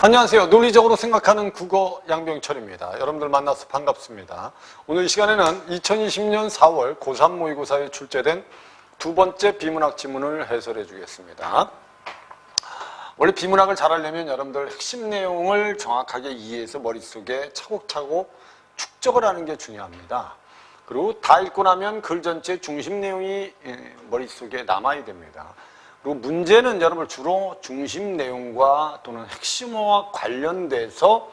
안녕하세요. 논리적으로 생각하는 국어 양병철입니다. 여러분들 만나서 반갑습니다. 오늘 이 시간에는 2020년 4월 고3 모의고사에 출제된 두 번째 비문학 지문을 해설해 주겠습니다. 원래 비문학을 잘 하려면 여러분들 핵심 내용을 정확하게 이해해서 머릿속에 차곡차곡 축적을 하는 게 중요합니다. 그리고 다 읽고 나면 글 전체 중심 내용이 예, 머릿속에 남아야 됩니다. 그리고 문제는 여러분 주로 중심 내용과 또는 핵심어와 관련돼서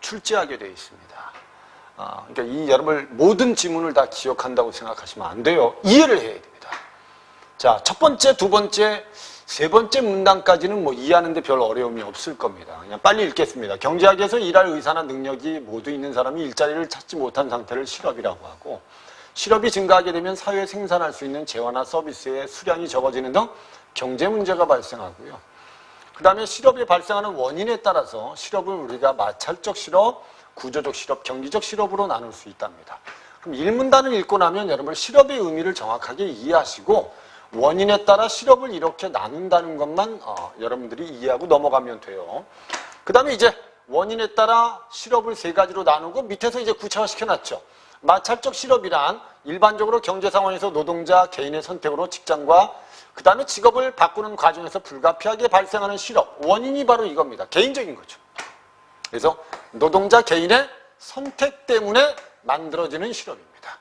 출제하게 되어 있습니다. 아, 그러니까 이 여러분 모든 지문을 다 기억한다고 생각하시면 안 돼요. 이해를 해야 됩니다. 자, 첫 번째, 두 번째, 세 번째 문단까지는 뭐 이해하는데 별 어려움이 없을 겁니다. 그냥 빨리 읽겠습니다. 경제학에서 일할 의사나 능력이 모두 있는 사람이 일자리를 찾지 못한 상태를 실업이라고 하고 실업이 증가하게 되면 사회에 생산할 수 있는 재화나 서비스의 수량이 적어지는 등 경제 문제가 발생하고요. 그 다음에 실업이 발생하는 원인에 따라서 실업을 우리가 마찰적 실업, 구조적 실업, 경기적 실업으로 나눌 수 있답니다. 그럼 일문단을 읽고 나면 여러분 실업의 의미를 정확하게 이해하시고 원인에 따라 실업을 이렇게 나눈다는 것만 어, 여러분들이 이해하고 넘어가면 돼요. 그 다음에 이제 원인에 따라 실업을 세 가지로 나누고 밑에서 이제 구체화시켜놨죠. 마찰적 실업이란 일반적으로 경제 상황에서 노동자 개인의 선택으로 직장과 그 다음에 직업을 바꾸는 과정에서 불가피하게 발생하는 실업 원인이 바로 이겁니다. 개인적인 거죠. 그래서 노동자 개인의 선택 때문에 만들어지는 실업입니다.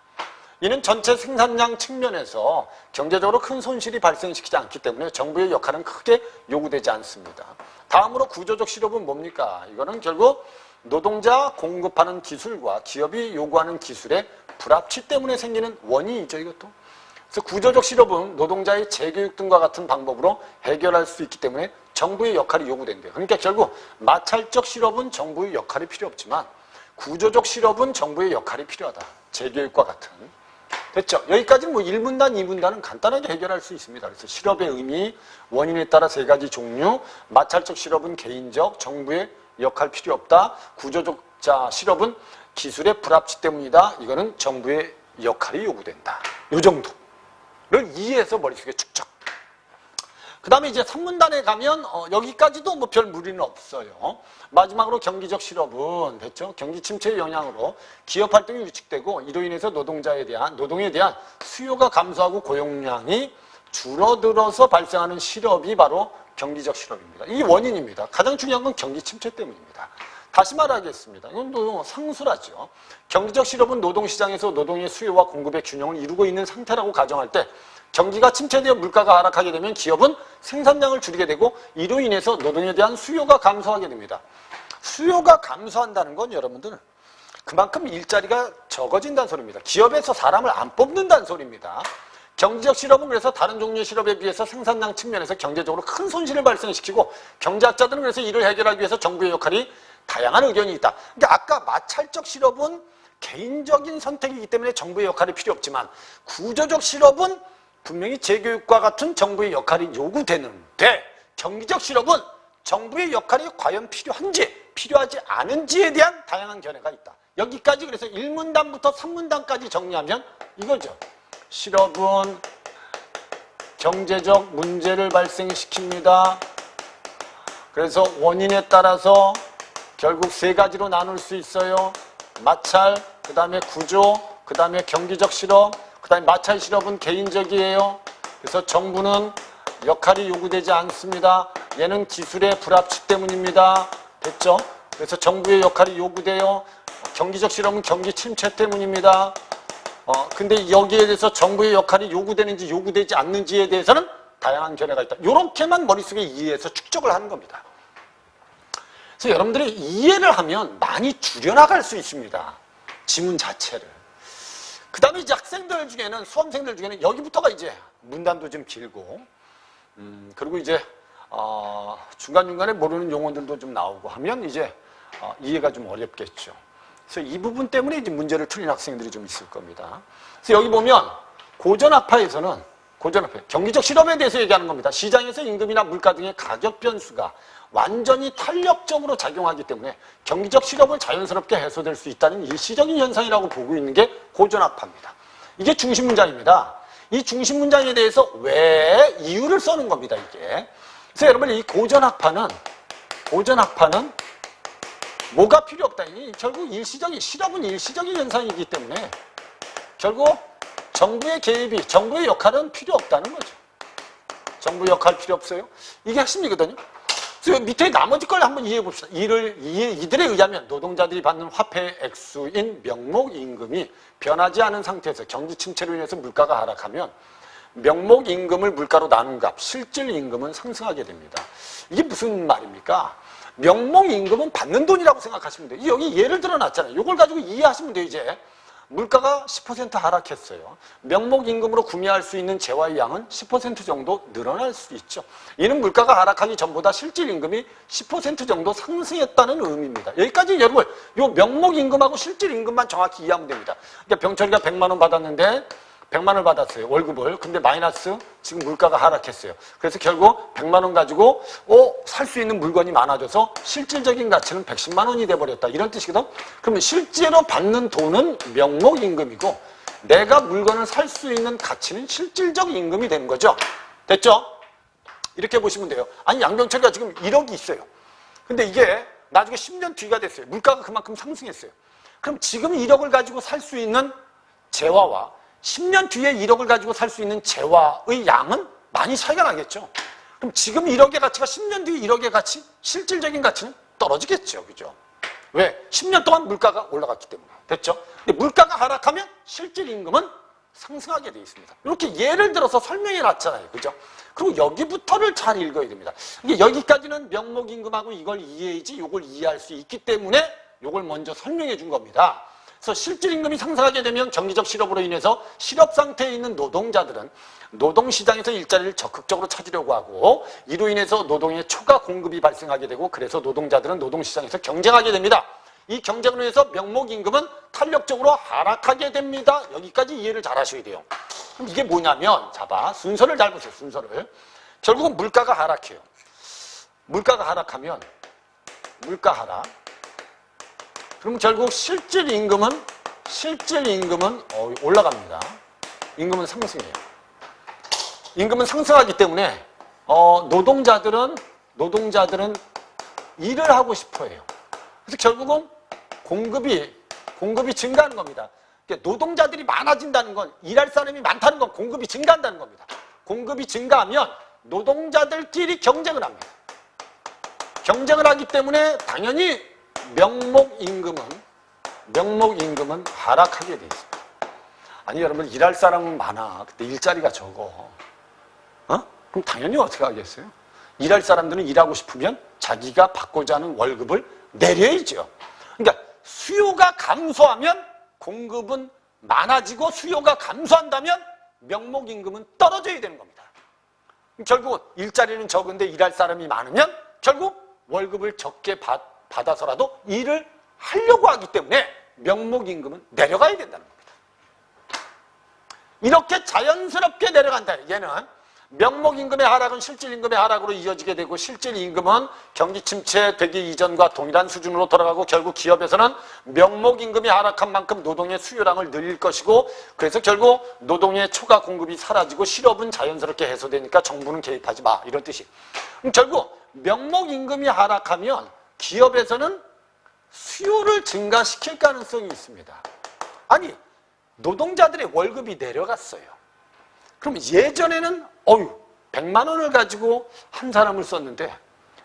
이는 전체 생산량 측면에서 경제적으로 큰 손실이 발생시키지 않기 때문에 정부의 역할은 크게 요구되지 않습니다. 다음으로 구조적 실업은 뭡니까? 이거는 결국 노동자 공급하는 기술과 기업이 요구하는 기술의 불합치 때문에 생기는 원인이죠, 이것도. 그래서 구조적 실업은 노동자의 재교육 등과 같은 방법으로 해결할 수 있기 때문에 정부의 역할이 요구된대요. 그러니까 결국 마찰적 실업은 정부의 역할이 필요 없지만 구조적 실업은 정부의 역할이 필요하다. 재교육과 같은. 됐죠? 여기까지는 뭐 1문단, 2문단은 간단하게 해결할 수 있습니다. 그래서 실업의 의미, 원인에 따라 세 가지 종류, 마찰적 실업은 개인적, 정부의 역할 필요 없다. 구조적 자 실업은 기술의 불합치 때문이다. 이거는 정부의 역할이 요구된다. 요 정도 를 이해해서 머릿속에 축적. 그 다음에 이제 3문단에 가면 어, 여기까지도 뭐 별 무리는 없어요. 마지막으로 경기적 실업은 됐죠. 경기 침체의 영향으로 기업 활동이 위축되고 이로 인해서 노동자에 대한 노동에 대한 수요가 감소하고 고용량이 줄어들어서 발생하는 실업이 바로 경기적 실업입니다. 이 원인입니다. 가장 중요한 건 경기 침체 때문입니다. 다시 말하겠습니다. 이건 또 상수라죠. 경기적 실업은 노동시장에서 노동의 수요와 공급의 균형을 이루고 있는 상태라고 가정할 때 경기가 침체되어 물가가 하락하게 되면 기업은 생산량을 줄이게 되고 이로 인해서 노동에 대한 수요가 감소하게 됩니다. 수요가 감소한다는 건 여러분들 그만큼 일자리가 적어진다는 소리입니다. 기업에서 사람을 안 뽑는다는 소리입니다. 경제적 실업은 그래서 다른 종류의 실업에 비해서 생산량 측면에서 경제적으로 큰 손실을 발생시키고 경제학자들은 그래서 이를 해결하기 위해서 정부의 역할이 다양한 의견이 있다. 그러니까 아까 마찰적 실업은 개인적인 선택이기 때문에 정부의 역할이 필요 없지만 구조적 실업은 분명히 재교육과 같은 정부의 역할이 요구되는데 경기적 실업은 정부의 역할이 과연 필요한지 필요하지 않은지에 대한 다양한 견해가 있다. 여기까지 그래서 1문단부터 3문단까지 정리하면 이거죠. 실업은 경제적 문제를 발생시킵니다. 그래서 원인에 따라서 결국 세 가지로 나눌 수 있어요. 마찰, 그 다음에 구조, 그 다음에 경기적 실업, 그 다음에 마찰 실업은 개인적이에요. 그래서 정부는 역할이 요구되지 않습니다. 얘는 기술의 불합치 때문입니다. 됐죠? 그래서 정부의 역할이 요구돼요. 경기적 실업은 경기 침체 때문입니다. 어, 근데 여기에 대해서 정부의 역할이 요구되는지 요구되지 않는지에 대해서는 다양한 견해가 있다. 이렇게만 머릿속에 이해해서 축적을 하는 겁니다. 그래서 여러분들이 이해를 하면 많이 줄여나갈 수 있습니다. 지문 자체를. 그 다음에 이제 학생들 중에는, 수험생들 중에는 여기부터가 이제 문단도 좀 길고, 음, 그리고 이제, 어, 중간중간에 모르는 용어들도 좀 나오고 하면 이제 어, 이해가 좀 어렵겠죠. 그래서 이 부분 때문에 이제 문제를 틀린 학생들이 좀 있을 겁니다. 그래서 여기 보면 고전학파에서는 고전학파 경기적 실업에 대해서 얘기하는 겁니다. 시장에서 임금이나 물가 등의 가격 변수가 완전히 탄력적으로 작용하기 때문에 경기적 실업을 자연스럽게 해소될 수 있다는 일시적인 현상이라고 보고 있는 게 고전학파입니다. 이게 중심 문장입니다. 이 중심 문장에 대해서 왜 이유를 써는 겁니다. 이게. 그래서 여러분 이 고전학파는 고전 학파는 뭐가 필요 없다. 이 결국 일시적인 실업은 일시적인 현상이기 때문에 결국 정부의 개입이 정부의 역할은 필요 없다는 거죠. 정부 역할 필요 없어요. 이게 핵심이거든요. 그래서 밑에 나머지 걸 한번 이해해 봅시다. 이를 이, 이들에 의하면 노동자들이 받는 화폐 액수인 명목 임금이 변하지 않은 상태에서 경기 침체로 인해서 물가가 하락하면 명목 임금을 물가로 나눈 값, 실질 임금은 상승하게 됩니다. 이게 무슨 말입니까? 명목 임금은 받는 돈이라고 생각하시면 돼요. 여기 예를 들어 놨잖아요. 이걸 가지고 이해하시면 돼요, 이제. 물가가 10% 하락했어요. 명목 임금으로 구매할 수 있는 재화의 양은 10% 정도 늘어날 수 있죠. 이는 물가가 하락하기 전보다 실질 임금이 10% 정도 상승했다는 의미입니다. 여기까지 여러분, 요 명목 임금하고 실질 임금만 정확히 이해하면 됩니다. 그러니까 병철이가 100만 원 받았는데 100만 원을 받았어요. 월급을. 근데 마이너스 지금 물가가 하락했어요. 그래서 결국 100만 원 가지고 어, 살 수 있는 물건이 많아져서 실질적인 가치는 110만 원이 돼 버렸다. 이런 뜻이거든. 그러면 실제로 받는 돈은 명목 임금이고 내가 물건을 살 수 있는 가치는 실질적 임금이 되는 거죠. 됐죠? 이렇게 보시면 돼요. 아니 양병철이가 지금 1억이 있어요. 근데 이게 나중에 10년 뒤가 됐어요. 물가가 그만큼 상승했어요. 그럼 지금 1억을 가지고 살 수 있는 재화와 10년 뒤에 1억을 가지고 살 수 있는 재화의 양은 많이 차이가 나겠죠. 그럼 지금 1억의 가치가 10년 뒤에 1억의 가치, 실질적인 가치는 떨어지겠죠. 그죠? 왜? 10년 동안 물가가 올라갔기 때문에. 됐죠? 근데 물가가 하락하면 실질 임금은 상승하게 돼 있습니다. 이렇게 예를 들어서 설명해 놨잖아요. 그죠? 그리고 여기부터를 잘 읽어야 됩니다. 이게 여기까지는 명목 임금하고 이걸 이해해야지 이걸 이해할 수 있기 때문에 이걸 먼저 설명해 준 겁니다. 그래서 실질 임금이 상승하게 되면 경기적 실업으로 인해서 실업 상태에 있는 노동자들은 노동시장에서 일자리를 적극적으로 찾으려고 하고 이로 인해서 노동의 초과 공급이 발생하게 되고 그래서 노동자들은 노동시장에서 경쟁하게 됩니다. 이 경쟁으로 인해서 명목 임금은 탄력적으로 하락하게 됩니다. 여기까지 이해를 잘 하셔야 돼요. 그럼 이게 뭐냐면 자봐 순서를 잘 보세요. 순서를 결국은 물가가 하락해요. 물가가 하락하면 물가 하락 그럼 결국 실질 임금은 실질 임금은 어, 올라갑니다. 임금은 상승해요. 임금은 상승하기 때문에 어, 노동자들은 노동자들은 일을 하고 싶어해요. 그래서 결국은 공급이 공급이 증가하는 겁니다. 그러니까 노동자들이 많아진다는 건 일할 사람이 많다는 건 공급이 증가한다는 겁니다. 공급이 증가하면 노동자들끼리 경쟁을 합니다. 경쟁을 하기 때문에 당연히 명목 임금은 명목 임금은 하락하게 돼 있습니다. 아니 여러분 일할 사람은 많아. 근데 일자리가 적어. 어? 그럼 당연히 어떻게 하겠어요? 일할 사람들은 일하고 싶으면 자기가 받고자 하는 월급을 내려야죠. 그러니까 수요가 감소하면 공급은 많아지고 수요가 감소한다면 명목 임금은 떨어져야 되는 겁니다. 결국 일자리는 적은데 일할 사람이 많으면 결국 월급을 적게 받, 받아서라도 일을 하려고 하기 때문에 명목 임금은 내려가야 된다는 겁니다. 이렇게 자연스럽게 내려간다. 얘는 명목 임금의 하락은 실질 임금의 하락으로 이어지게 되고 실질 임금은 경기 침체 되기 이전과 동일한 수준으로 돌아가고 결국 기업에서는 명목 임금이 하락한 만큼 노동의 수요량을 늘릴 것이고 그래서 결국 노동의 초과 공급이 사라지고 실업은 자연스럽게 해소되니까 정부는 개입하지 마 이런 뜻이. 결국 명목 임금이 하락하면 기업에서는 수요를 증가시킬 가능성이 있습니다. 아니 노동자들의 월급이 내려갔어요. 그럼 예전에는 어유 100만 원을 가지고 한 사람을 썼는데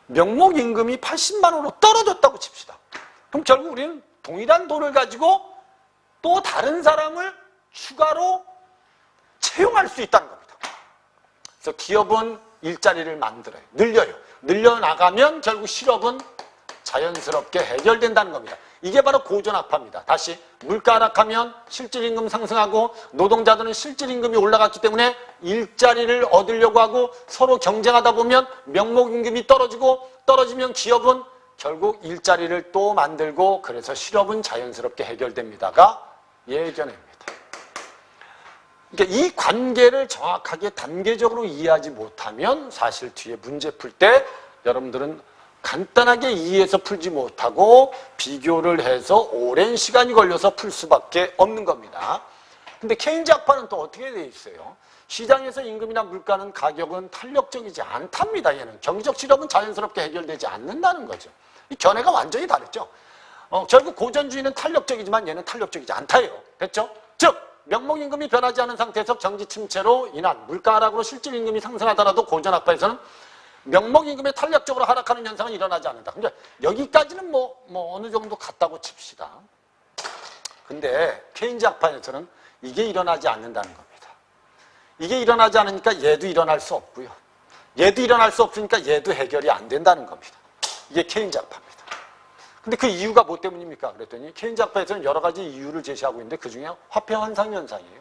명목 임금이 80만 원으로 떨어졌다고 칩시다. 그럼 결국 우리는 동일한 돈을 가지고 또 다른 사람을 추가로 채용할 수 있다는 겁니다. 그래서 기업은 일자리를 만들어요. 늘려요. 늘려나가면 결국 실업은 자연스럽게 해결된다는 겁니다. 이게 바로 고전학파입니다. 다시 물가 하락하면 실질임금 상승하고 노동자들은 실질임금이 올라갔기 때문에 일자리를 얻으려고 하고 서로 경쟁하다 보면 명목임금이 떨어지고 떨어지면 기업은 결국 일자리를 또 만들고 그래서 실업은 자연스럽게 해결됩니다가 예전입니다. 그러니까 이 관계를 정확하게 단계적으로 이해하지 못하면 사실 뒤에 문제 풀 때 여러분들은 간단하게 이해해서 풀지 못하고 비교를 해서 오랜 시간이 걸려서 풀 수밖에 없는 겁니다. 근데 케인즈 학파는 또 어떻게 돼 있어요? 시장에서 임금이나 물가는 가격은 탄력적이지 않답니다. 얘는 경제적 실업은 자연스럽게 해결되지 않는다는 거죠. 이 견해가 완전히 다르죠. 어, 결국 고전주의는 탄력적이지만 얘는 탄력적이지 않다예요. 됐죠? 즉 명목임금이 변하지 않은 상태에서 경기 침체로 인한 물가 하락으로 실질 임금이 상승하더라도 고전 학파에서는 명목 임금이 탄력적으로 하락하는 현상은 일어나지 않는다. 근데 여기까지는 뭐, 뭐 어느 정도 같다고 칩시다. 근데 케인즈 학파에서는 이게 일어나지 않는다는 겁니다. 이게 일어나지 않으니까 얘도 일어날 수 없고요. 얘도 일어날 수 없으니까 얘도 해결이 안 된다는 겁니다. 이게 케인즈 학파입니다. 근데 그 이유가 뭐 때문입니까? 그랬더니 케인즈 학파에서는 여러 가지 이유를 제시하고 있는데 그 중에 화폐 환상 현상이에요.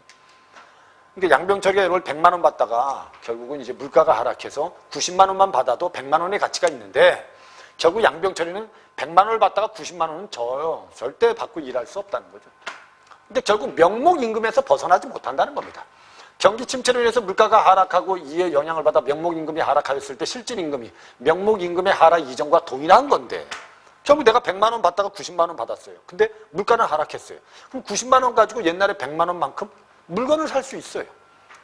그러니까 양병철이가 이걸 100만 원 받다가 결국은 이제 물가가 하락해서 90만 원만 받아도 100만 원의 가치가 있는데 결국 양병철이는 100만 원을 받다가 90만 원은 져요. 절대 받고 일할 수 없다는 거죠. 근데 결국 명목 임금에서 벗어나지 못한다는 겁니다. 경기 침체로 인해서 물가가 하락하고 이에 영향을 받아 명목 임금이 하락하였을 때 실질 임금이 명목 임금의 하락 이전과 동일한 건데 결국 내가 100만 원 받다가 90만 원 받았어요. 근데 물가는 하락했어요. 그럼 90만 원 가지고 옛날에 100만 원만큼 물건을 살 수 있어요.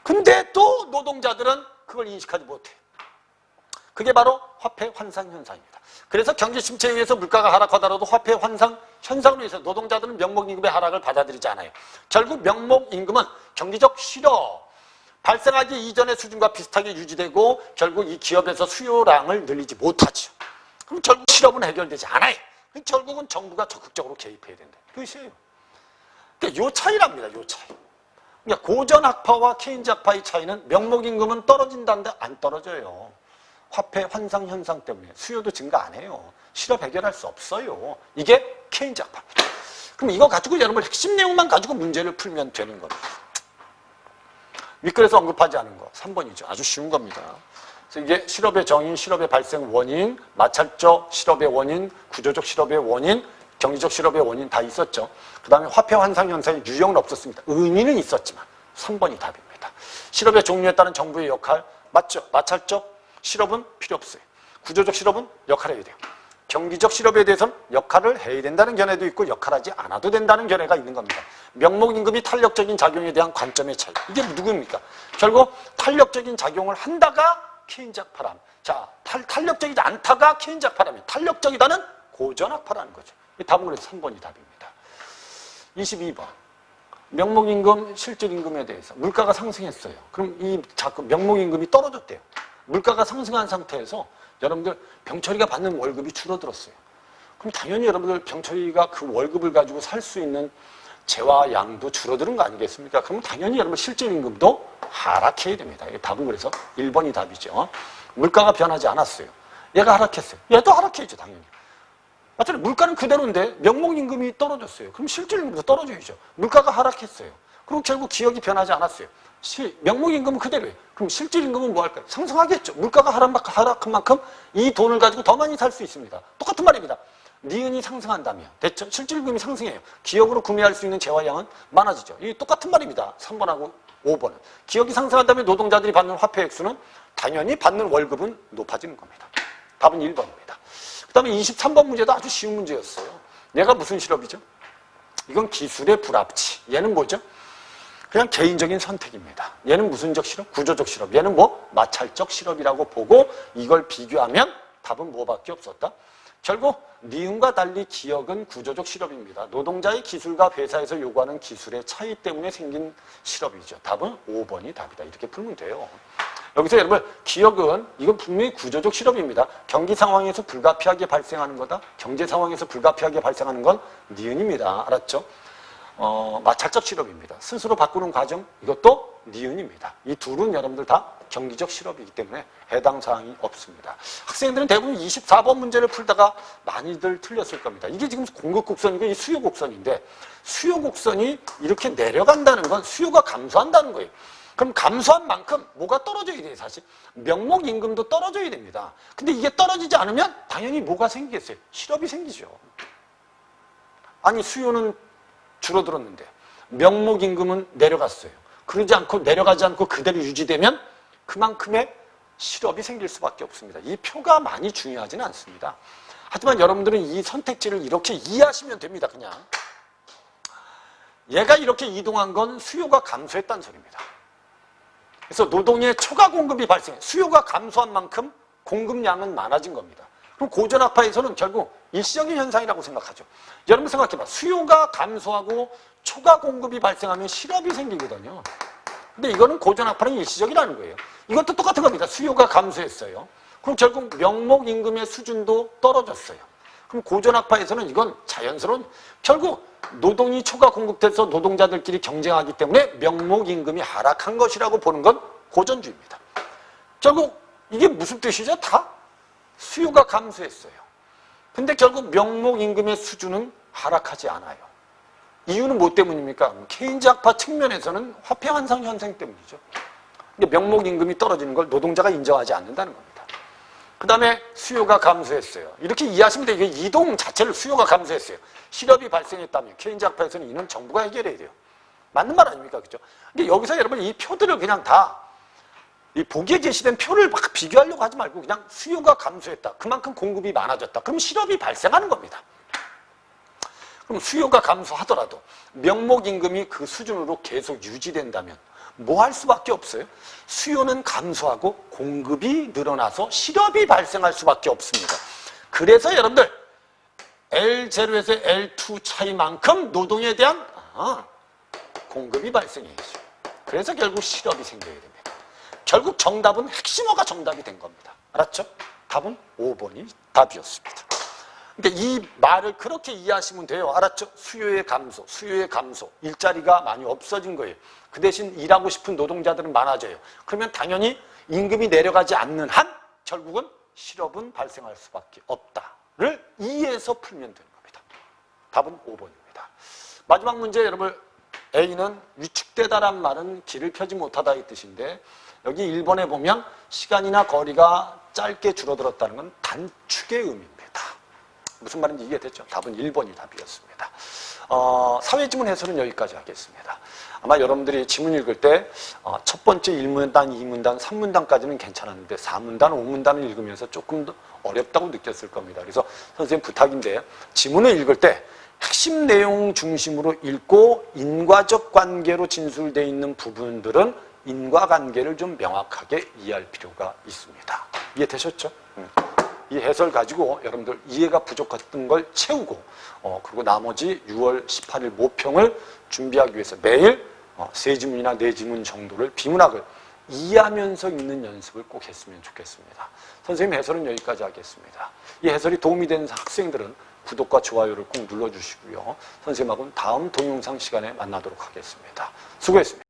근데 또 노동자들은 그걸 인식하지 못해요. 그게 바로 화폐 환상 현상입니다. 그래서 경기 침체에 의해서 물가가 하락하더라도 화폐 환상 현상으로 인해서 노동자들은 명목 임금의 하락을 받아들이지 않아요. 결국 명목 임금은 경기적 실업 발생하기 이전의 수준과 비슷하게 유지되고 결국 이 기업에서 수요량을 늘리지 못하죠. 그럼 결국 실업은 해결되지 않아요. 결국은 정부가 적극적으로 개입해야 된다. 그것이에요. 그러니까 요 차이랍니다. 요 차이. 그러니까 고전 학파와 케인즈 학파의 차이는 명목 임금은 떨어진다는데 안 떨어져요. 화폐 환상 현상 때문에 수요도 증가 안 해요. 실업 해결할 수 없어요. 이게 케인즈 학파입니다. 그럼 이거 가지고 여러분 핵심 내용만 가지고 문제를 풀면 되는 겁니다. 윗글에서 언급하지 않은 거 3번이죠. 아주 쉬운 겁니다. 그래서 이게 실업의 정인, 실업의 발생 원인, 마찰적 실업의 원인, 구조적 실업의 원인, 경제적 실업의 원인 다 있었죠. 그 다음에 화폐 환상 현상의 유형은 없었습니다. 의미는 있었지만 3번이 답입니다. 실업의 종류에 따른 정부의 역할 맞죠? 마찰적 실업은 필요 없어요. 구조적 실업은 역할을 해야 돼요. 경기적 실업에 대해서는 역할을 해야 된다는 견해도 있고 역할하지 않아도 된다는 견해가 있는 겁니다. 명목임금이 탄력적인 작용에 대한 관점의 차이. 이게 누구입니까? 결국 탄력적인 작용을 한다가 케인작 파람. 자, 탈, 탄력적이지 않다가 케인작 파람이 탄력적이다는 고전학 파라는 거죠. 이 답은 그래서 3번이 답입니다. 22번. 명목임금, 실질임금에 대해서 물가가 상승했어요. 그럼 이 자꾸 명목임금이 떨어졌대요. 물가가 상승한 상태에서 여러분들 병철이가 받는 월급이 줄어들었어요. 그럼 당연히 여러분들 병철이가 그 월급을 가지고 살 수 있는 재와 양도 줄어드는 거 아니겠습니까? 그럼 당연히 여러분 실질임금도 하락해야 됩니다. 답은 그래서 1번이 답이죠. 물가가 변하지 않았어요. 얘가 하락했어요. 얘도 하락해야죠, 당연히. 맞잖아요. 물가는 그대로인데 명목 임금이 떨어졌어요. 그럼 실질 임금도 떨어져야죠. 물가가 하락했어요. 그럼 결국 기억이 변하지 않았어요. 실, 명목 임금은 그대로예요. 그럼 실질 임금은 뭐 할까요? 상승하겠죠. 물가가 하락, 하락한 만큼 이 돈을 가지고 더 많이 살 수 있습니다. 똑같은 말입니다. 니은이 상승한다면 됐죠? 실질 임금이 상승해요. 기업으로 구매할 수 있는 재화량은 많아지죠. 이 똑같은 말입니다. 3번하고 5번은. 기업이 상승한다면 노동자들이 받는 화폐 액수는 당연히 받는 월급은 높아지는 겁니다. 답은 1번입니다. 그 다음에 23번 문제도 아주 쉬운 문제였어요. 얘가 무슨 실업이죠? 이건 기술의 불합치. 얘는 뭐죠? 그냥 개인적인 선택입니다. 얘는 무슨적 실업? 구조적 실업. 얘는 뭐? 마찰적 실업이라고 보고 이걸 비교하면 답은 뭐밖에 없었다? 결국 니은과 달리 기억은 구조적 실업입니다. 노동자의 기술과 회사에서 요구하는 기술의 차이 때문에 생긴 실업이죠. 답은 5번이 답이다. 이렇게 풀면 돼요. 여기서 여러분 기억은 이건 분명히 구조적 실업입니다. 경기 상황에서 불가피하게 발생하는 거다. 경제 상황에서 불가피하게 발생하는 건 니은입니다. 알았죠? 어, 마찰적 실업입니다. 스스로 바꾸는 과정 이것도 니은입니다. 이 둘은 여러분들 다 경기적 실업이기 때문에 해당 사항이 없습니다. 학생들은 대부분 24번 문제를 풀다가 많이들 틀렸을 겁니다. 이게 지금 공급 곡선이고 이 수요 곡선인데 수요 곡선이 이렇게 내려간다는 건 수요가 감소한다는 거예요. 그럼 감소한 만큼 뭐가 떨어져야 돼요, 사실? 명목 임금도 떨어져야 됩니다. 근데 이게 떨어지지 않으면 당연히 뭐가 생기겠어요? 실업이 생기죠. 아니 수요는 줄어들었는데 명목 임금은 내려갔어요. 그러지 않고 내려가지 않고 그대로 유지되면 그만큼의 실업이 생길 수밖에 없습니다. 이 표가 많이 중요하지는 않습니다. 하지만 여러분들은 이 선택지를 이렇게 이해하시면 됩니다. 그냥 얘가 이렇게 이동한 건 수요가 감소했다는 소리입니다. 그래서 노동의 초과 공급이 발생, 수요가 감소한 만큼 공급량은 많아진 겁니다. 그럼 고전학파에서는 결국 일시적인 현상이라고 생각하죠. 여러분 생각해봐. 수요가 감소하고 초과 공급이 발생하면 실업이 생기거든요. 근데 이거는 고전학파는 일시적이라는 거예요. 이것도 똑같은 겁니다. 수요가 감소했어요. 그럼 결국 명목 임금의 수준도 떨어졌어요. 그럼 고전학파에서는 이건 자연스러운 결국 노동이 초과 공급돼서 노동자들끼리 경쟁하기 때문에 명목 임금이 하락한 것이라고 보는 건 고전주의입니다. 결국 이게 무슨 뜻이죠? 다 수요가 감소했어요. 근데 결국 명목 임금의 수준은 하락하지 않아요. 이유는 뭐 때문입니까? 케인즈 학파 측면에서는 화폐 환상 현상 때문이죠. 명목 임금이 떨어지는 걸 노동자가 인정하지 않는다는 겁니다. 그 다음에 수요가 감소했어요. 이렇게 이해하시면 돼요. 이동 자체를 수요가 감소했어요. 실업이 발생했다면 케인즈 학파에서는 이는 정부가 해결해야 돼요. 맞는 말 아닙니까? 그죠? 근데 여기서 여러분 이 표들을 그냥 다 이 보기에 제시된 표를 막 비교하려고 하지 말고 그냥 수요가 감소했다. 그만큼 공급이 많아졌다. 그럼 실업이 발생하는 겁니다. 그럼 수요가 감소하더라도 명목 임금이 그 수준으로 계속 유지된다면 뭐 할 수밖에 없어요? 수요는 감소하고 공급이 늘어나서 실업이 발생할 수밖에 없습니다. 그래서 여러분들 L0에서 L2 차이만큼 노동에 대한 아, 공급이 발생해야죠. 그래서 결국 실업이 생겨야 됩니다. 결국 정답은 핵심어가 정답이 된 겁니다. 알았죠? 답은 5번이 답이었습니다. 그러니까 이 말을 그렇게 이해하시면 돼요. 알았죠? 수요의 감소, 수요의 감소, 일자리가 많이 없어진 거예요. 그 대신 일하고 싶은 노동자들은 많아져요. 그러면 당연히 임금이 내려가지 않는 한 결국은 실업은 발생할 수밖에 없다를 이해해서 풀면 되는 겁니다. 답은 5번입니다. 마지막 문제 여러분 A는 위축되다란 말은 길을 펴지 못하다 이 뜻인데 여기 1번에 보면 시간이나 거리가 짧게 줄어들었다는 건 단축의 의미입니다. 무슨 말인지 이해됐죠? 답은 1번이 답이었습니다. 어, 사회지문 해설은 여기까지 하겠습니다. 아마 여러분들이 지문 읽을 때 어, 첫 번째 1문단, 2문단, 3문단까지는 괜찮았는데 4문단, 5문단을 읽으면서 조금 더 어렵다고 느꼈을 겁니다. 그래서 선생님 부탁인데 지문을 읽을 때 핵심 내용 중심으로 읽고 인과적 관계로 진술되어 있는 부분들은 인과관계를 좀 명확하게 이해할 필요가 있습니다. 이해되셨죠? 음. 이 해설 가지고 여러분들 이해가 부족했던 걸 채우고 어, 그리고 나머지 6월 18일 모평을 준비하기 위해서 매일 어, 세 지문이나 네 지문 정도를 비문학을 이해하면서 읽는 연습을 꼭 했으면 좋겠습니다. 선생님 해설은 여기까지 하겠습니다. 이 해설이 도움이 되는 학생들은 구독과 좋아요를 꼭 눌러주시고요. 선생님하고는 다음 동영상 시간에 만나도록 하겠습니다. 수고했습니다.